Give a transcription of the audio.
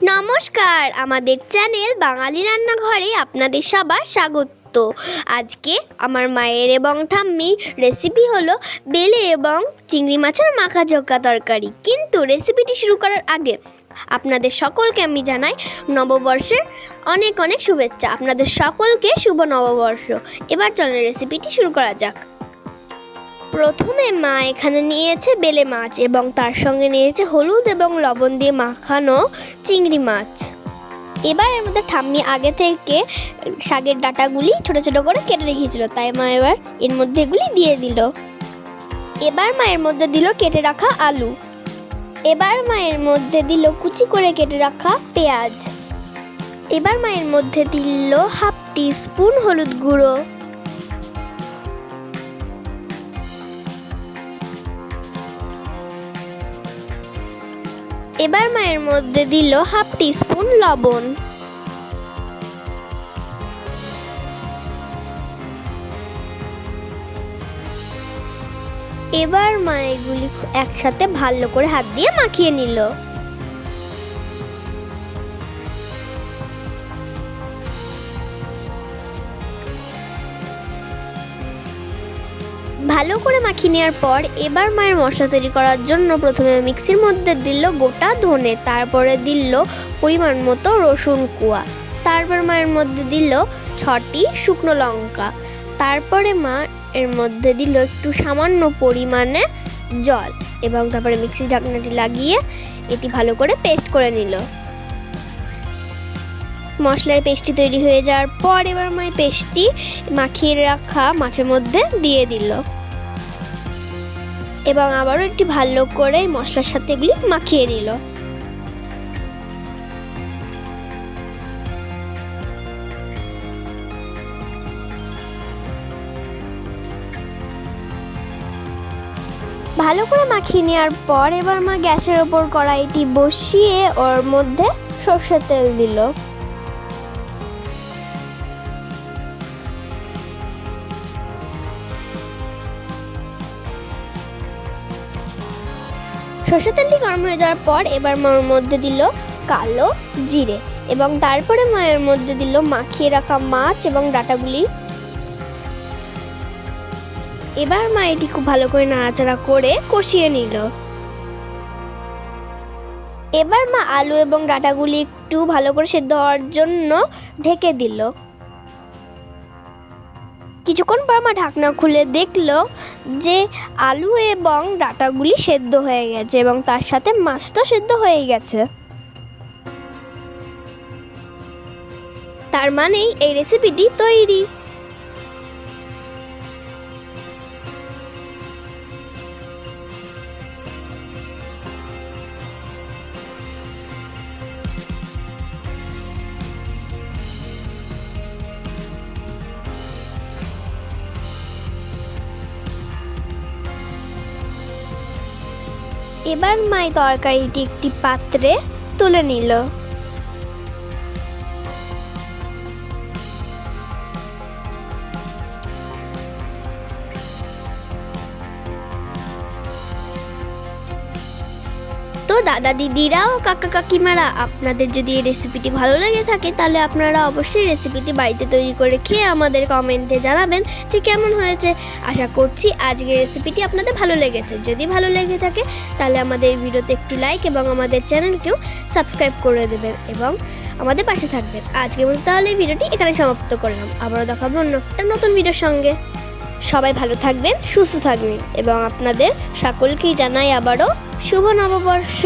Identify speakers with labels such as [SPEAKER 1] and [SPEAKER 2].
[SPEAKER 1] নমস্কার, আমাদের চ্যানেল বাঙালি রান্নাঘরে আপনাদের সবার স্বাগত। আজকে আমার মায়ের এবং ঠাম্মির রেসিপি হলো বেলে এবং চিংড়ি মাছের মাখা চোখা তরকারি। কিন্তু রেসিপিটি শুরু করার আগে আপনাদের সকলকে আমি জানাই নববর্ষের অনেক অনেক শুভেচ্ছা। আপনাদের সকলকে শুভ নববর্ষ। এবার চলেন রেসিপিটি শুরু করা যাক। প্রথমে মা এখানে নিয়েছে বেলে মাছ এবং তার সঙ্গে নিয়েছে হলুদ এবং লবণ দিয়ে মাখানো চিংড়ি মাছ। এবার এর মধ্যে ঠাম্মি আগে থেকে শাকের ডাটাগুলি ছোট ছোট করে কেটে রেখেছিল, তাই মা এবার এর মধ্যে এগুলি দিয়ে দিল। এবার মায়ের মধ্যে দিল কেটে রাখা আলু। এবার মায়ের মধ্যে দিল কুচি করে কেটে রাখা পেঁয়াজ। এবার মায়ের মধ্যে দিল হাফ টি স্পুন হলুদ গুঁড়ো। এবার মায়ের মধ্যে দিল হাফ টিস্পুন লবণ। এবার মা এগুলি একসাথে ভালো করে হাত দিয়ে মাখিয়ে নিল। ভালো করে মাখিয়ে নেওয়ার পর এবার মায়ের মশলা তৈরি করার জন্য প্রথমে মিক্সির মধ্যে দিল গোটা ধনে, তারপরে দিল পরিমাণ মতো রসুন কুয়া, তারপর মায়ের মধ্যে দিল ছটি শুকনো লঙ্কা, তারপরে মা এর মধ্যে দিল একটু সামান্য পরিমাণে জল এবং তারপরে মিক্সি ঢাকনাটি লাগিয়ে এটি ভালো করে পেস্ট করে নিল। মশলার পেস্টটি তৈরি হয়ে যাওয়ার পর এবার মা এই পেস্টটি মাখিয়ে রাখা মাছের মধ্যে দিয়ে দিল। এবং আবারও একটি ভালো করে মশলার সাথে এগুলি মাখিয়ে নিল। ভালো করে মাখিয়ে নেওয়ার পর এবার মা গ্যাসের ওপর কড়াইটি বসিয়ে ওর মধ্যে সর্ষের তেল দিল। সর্ষের তেলটি গরম হয়ে যাওয়ার পর এবার মার মধ্যে দিল কালো জিরে এবং তারপরে মায়ের মধ্যে দিল মাখিয়ে রাখা মাছ এবং ডাটাগুলি। এবার মা এটি খুব ভালো করে নাড়াচাড়া করে কষিয়ে নিল। এবার মা আলু এবং ডাটাগুলি একটু ভালো করে সেদ্ধ হওয়ার জন্য ঢেকে দিল। কিছুক্ষণ পর আমার ঢাকনা খুলে দেখল যে আলু এবং ডাটাগুলি সেদ্ধ হয়ে গেছে এবং তার সাথে মাছটা সেদ্ধ হয়ে গেছে। তার মানেই এই রেসিপিটি তৈরি। এবার মাই তরকারিটি একটি পাত্রে তুলে নিল। তো দাদা দিদিরা ও কাকা কাকিমারা, আপনাদের যদি এই রেসিপিটি ভালো লেগে থাকে, তাহলে আপনারা অবশ্যই রেসিপিটি বাড়িতে তৈরি করে খেয়ে আমাদের কমেন্টে জানাবেন যে কেমন হয়েছে। আশা করছি আজকের রেসিপিটি আপনাদের ভালো লেগেছে। যদি ভালো লেগে থাকে, তাহলে আমাদের এই ভিডিওতে একটি লাইক এবং আমাদের চ্যানেলকেও সাবস্ক্রাইব করে দেবেন এবং আমাদের পাশে থাকবেন। আজকে মতো তাহলে ভিডিওটি এখানে সমাপ্ত করলাম। আবারও দেখাবো অন্য একটা নতুন ভিডিওর সঙ্গে। সবাই ভালো থাকবেন, সুস্থ থাকবেন এবং আপনাদের সকলকেই জানাই আবারও শুভ নববর্ষ।